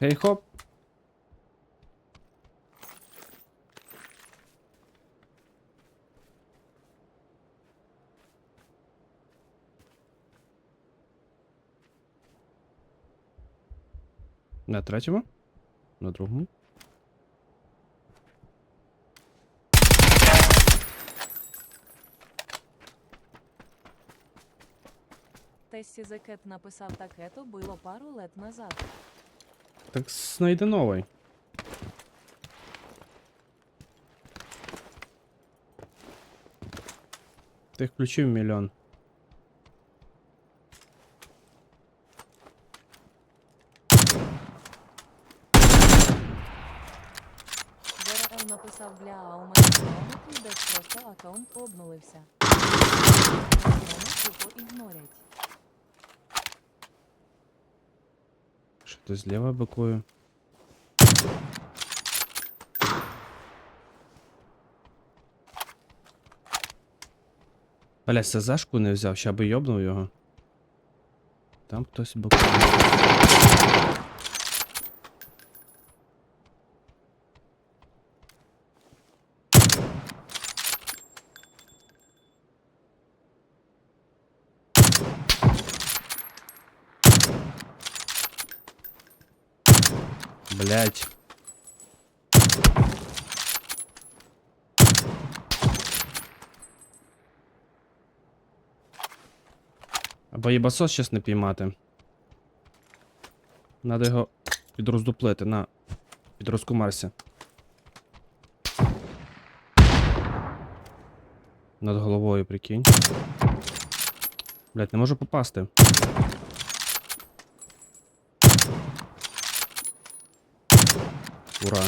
Гей хоп. На третьому? На другому? Тессі Зекет написав такето було пару лет назад. Так знайди новий. Ти включив мільйон. ДРМ написав а у мене аккаунт десь аккаунт обнулився. Мене тупо. Ти зліва бикую? Бля, сазашку не взяв, ща би йобнув його. Там хтось бикує. Блять. Або їбасос щас не піймати. Надо його підроздуплити, на. Підрозкумарся. Над головою, прикинь. Блять, не можу попасти. Ура.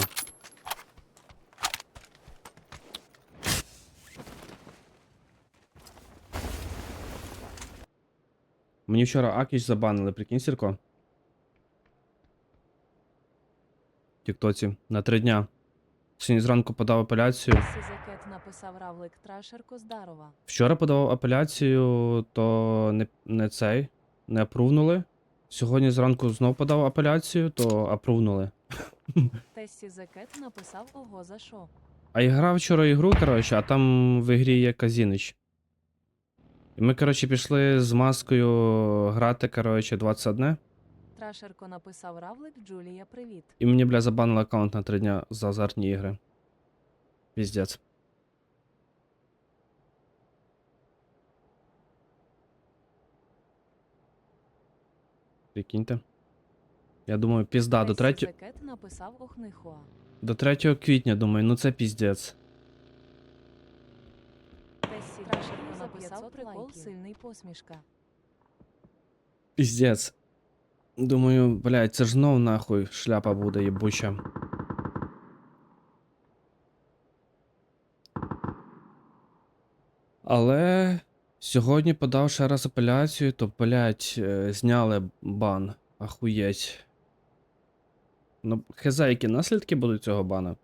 Мені вчора Акіч забанили, прикинь, Сірко. Тіктоці на три дня. Сьогодні зранку подав апеляцію. Тессі Зекет написав Равлик Трашерко Здарова. Вчора подавав апеляцію, то не, не цей, не апрувнули. Сьогодні зранку знов подав апеляцію, то апрувнули. Тессі Зекет написав ого за що. А я грав вчора ігру, коротше, а там в ігрі є Казінич. І ми, коротше, пішли з маскою грати, коротше, 21. Трашерко написав Равлик Джулія Привіт. І мені, бля, забанили аккаунт на 3 дня за азартні ігри. Піздець. Прикиньте. Я думаю, пізда, до 3, Зекет написав Охнихуа. до 3 квітня, думаю, ну це піздець. Тессі Трашерко написав прикол сильний посмішка. Піздець. Думаю, блядь, це ж знов нахуй шляпа буде єбуча. Але сьогодні подав ще раз апеляцію, то, блядь, е, зняли бан. Ахуєть. Ну, хз, які наслідки будуть цього бана?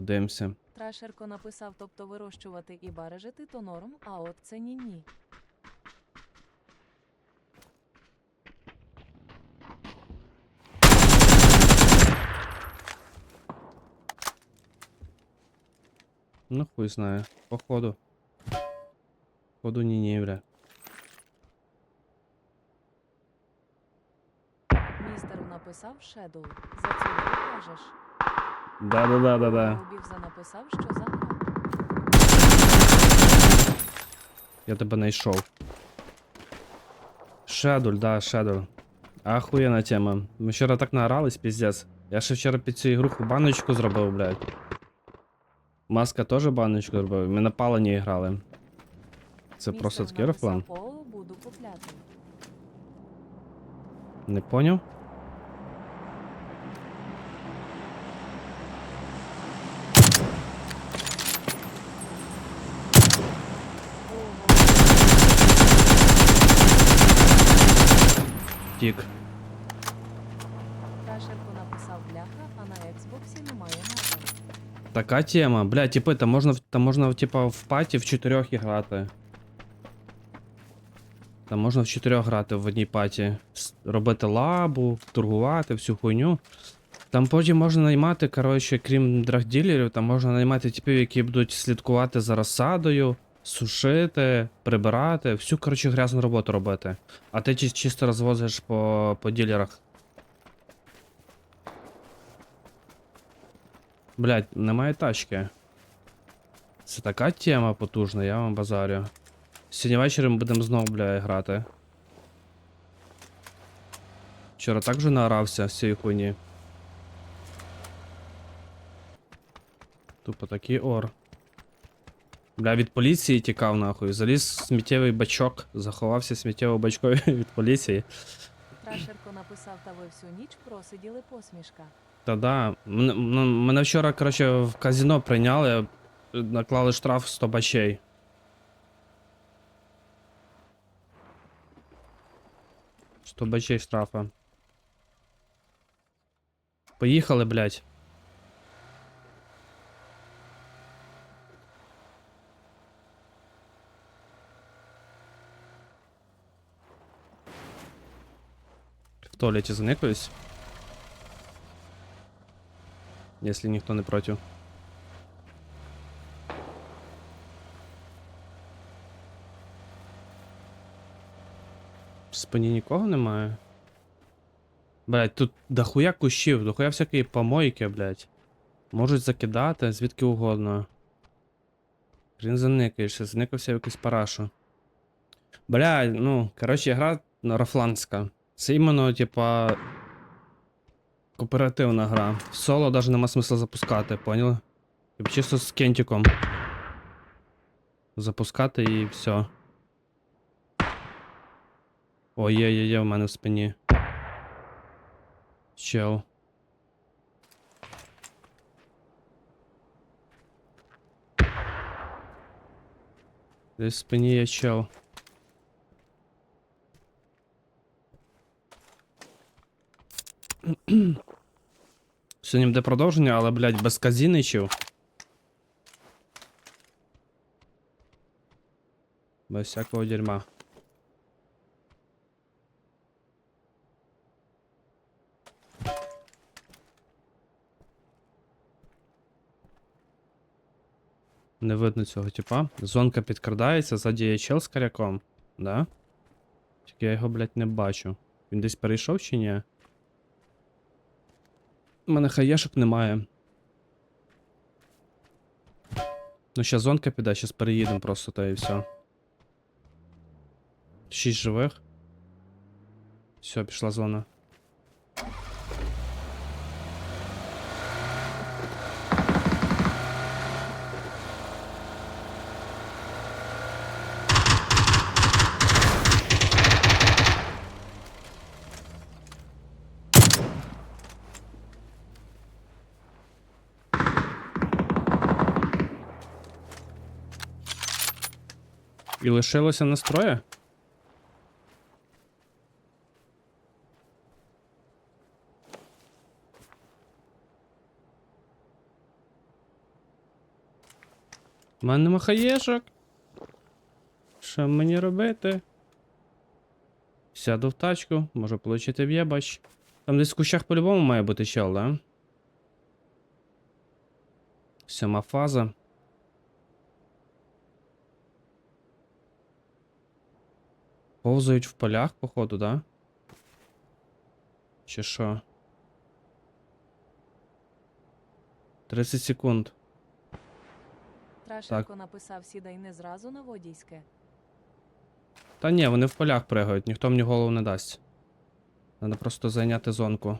Подивимося. Трашерко написав, тобто вирощувати і барежити то норм, а от це ні-ні. Ну, хуй знає. Походу. Походу ні ні бля. Містеру написав Шедоу. За це кажеш. Да-да-да-да-да. Убівза написав, що за. Я тебе знайшов. Шедуль, да, шедуль. Ахуєнна тема. Ми вчора так наорались, піздець. Я ще вчора під цю ігруху баночку зробив, блядь. Маска теж баночку зробив. Ми на палені грали. Це Містер просто такий написав, рефлан. «Поо, буду купляти. Не поняв? Ого. Тік. Трашерко написав бляха, а на Xbox немає. Така тема. Бля, типи, там можна, там можна, типа, в паті в чотирьох грати. Там можна в чотирьох грати в одній паті. Робити лабу, торгувати, всю хуйню. Там потім можна наймати, коротше, крім драгділерів, там можна наймати типів, які будуть слідкувати за розсадою, сушити, прибирати, всю, коротше, грязну роботу робити. А ти чи- чисто розвозиш по, по ділерах. Блять, немає тачки. Це така тема потужна, я вам базарю. Сьогодні ввечері ми будемо знову, бля, грати. Вчора так вже наорався з цієї хуйні. Тупо такий ор. Бля, від поліції тікав нахуй. Заліз в сміттєвий бачок, заховався в сміттєвому бачкові від поліції. Трашерко написав, та ви всю ніч просиділи посмішка. Та да. Мене, мене вчора, коротше, в казино прийняли, наклали штраф 100 бачей. Сто бачей штрафа. Поїхали, блядь. В туалеті заникаюсь. Если никто не против. В спині нікого немає. Блять, тут дохуя кущів, дохуя всякої помойки, блять. Можуть закидати звідки угодно. Хрін заникаєшся, зникався якусь парашу. Бля, ну, коротше, гра рафланська. Це іменно, типа, Кооперативна гра. Соло навіть нема смисла запускати, поняли? Типа чисто з кентиком. Запускати і все. О, є, є, є в мене в спині. Чел. Десь в спині є чел. Сьогодні буде продовження, але, блядь, без казіничів. Без всякого дерьма. Не видно цього типа. Зонка підкрадається, ззаді є чел з коряком. Да? Тільки я його, блядь, не бачу. Він десь перейшов чи ні? У мене хаєшок немає. Ну, ще зонка піде, зараз переїдемо просто та і все. Шість живих. Все, пішла зона. І лишилося настроє? У мене нема хаєшок. Що мені робити? Сяду в тачку, можу получити в'єбач. Там десь в кущах по-любому має бути чел, да? Сьома фаза. Повзають в полях, походу, да? Чи що? 30 секунд. Трашенко написав, сідай не зразу на водійське. Та ні, вони в полях пригають, ніхто мені голову не дасть. Треба просто зайняти зонку.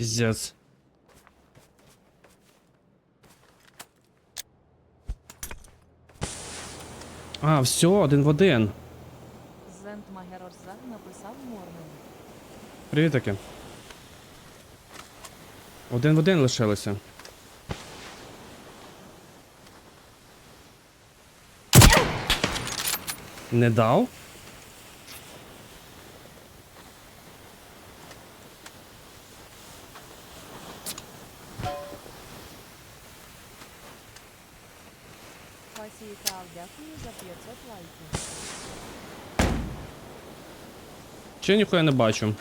Пиздец. А, все, один в один. Зент Магерорза написав Морнин. Привіт таке. Один в один лишилося. Не дав? Чи ніхуя не бачу.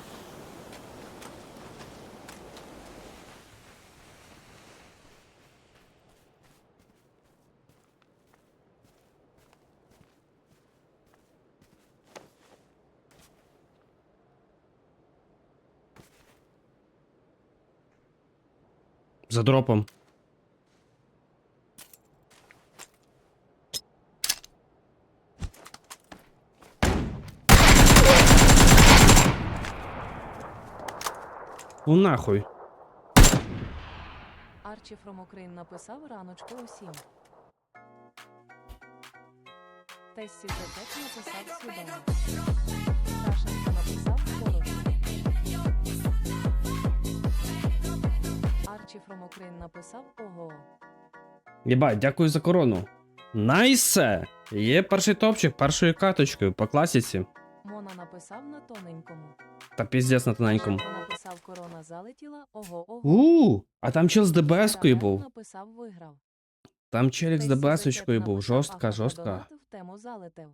За дропом. Ну нахуй. Арчі From Ukraine написав раночку усім. Тесі Зетек написав свідомо. Сашенко написав хороше. Арчі From Ukraine написав ого. Єбать, дякую за корону. Найсе! Є перший топчик першою каточкою по класіці. Мона написав на тоненькому. Та піздець на тоненькому. Написав корона залетіла, ого ого. У, а там чел з ДБСкою був. написав виграв. Там челік з ДБСочкою був. Жорстка, жорстка. В тему залетив.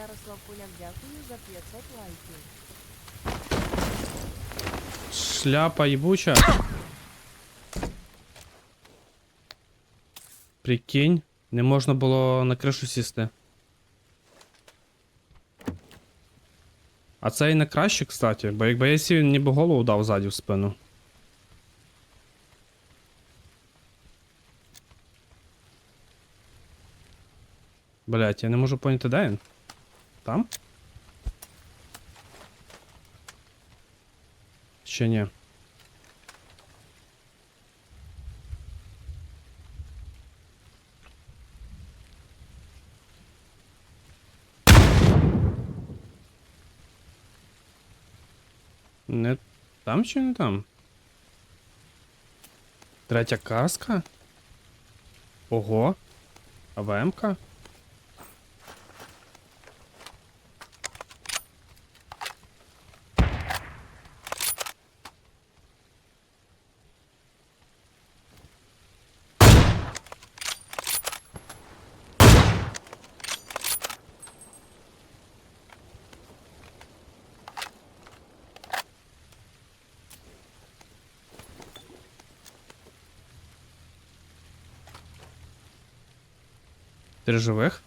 Ярослав Поляк, дякую за 500 лайків. Шляпа ебуча. Прикинь, не можна було на кришу сісти. А це і не краще, кстати, бо якби я сів, ніби голову дав ззаді в спину. Блять, я не можу поняти, де він? Там? Ще ні. Не там чи не там? Третя каска? Ого. АВМ-ка? Три живих?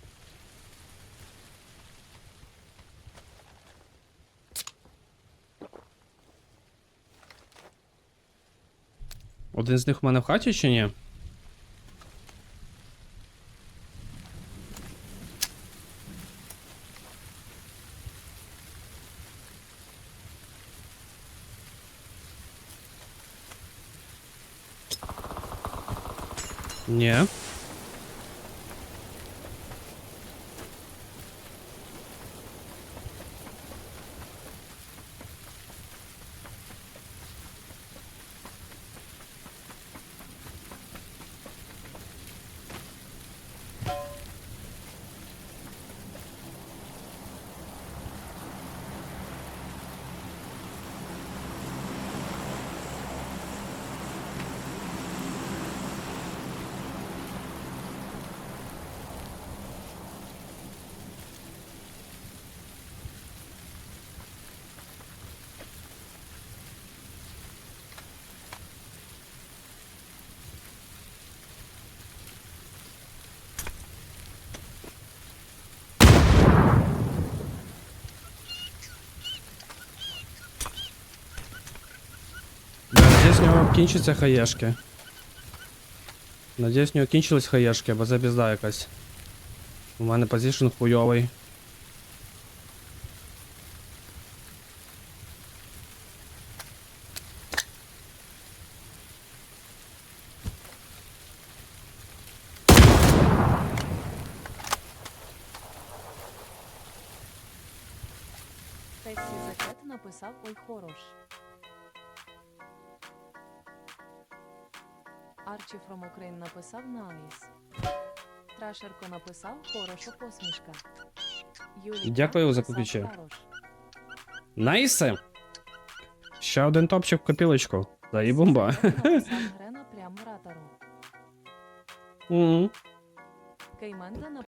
Один з них у мене в хаті чи ні? Ні. кінчаться хаєшки. Надіюсь, у нього кінчились хаєшки, бо це пізда якась. У мене позишн хуйовий. Тесі Закет написав Ой хорош. Арчі Фром Україн написав Найс. Трашерко написав Хорошо посмішка. Юлія Дякую за купіче. Найсе! Ще один топчик в копілочку. Да і бомба. Грена прямо ратору. Кейменда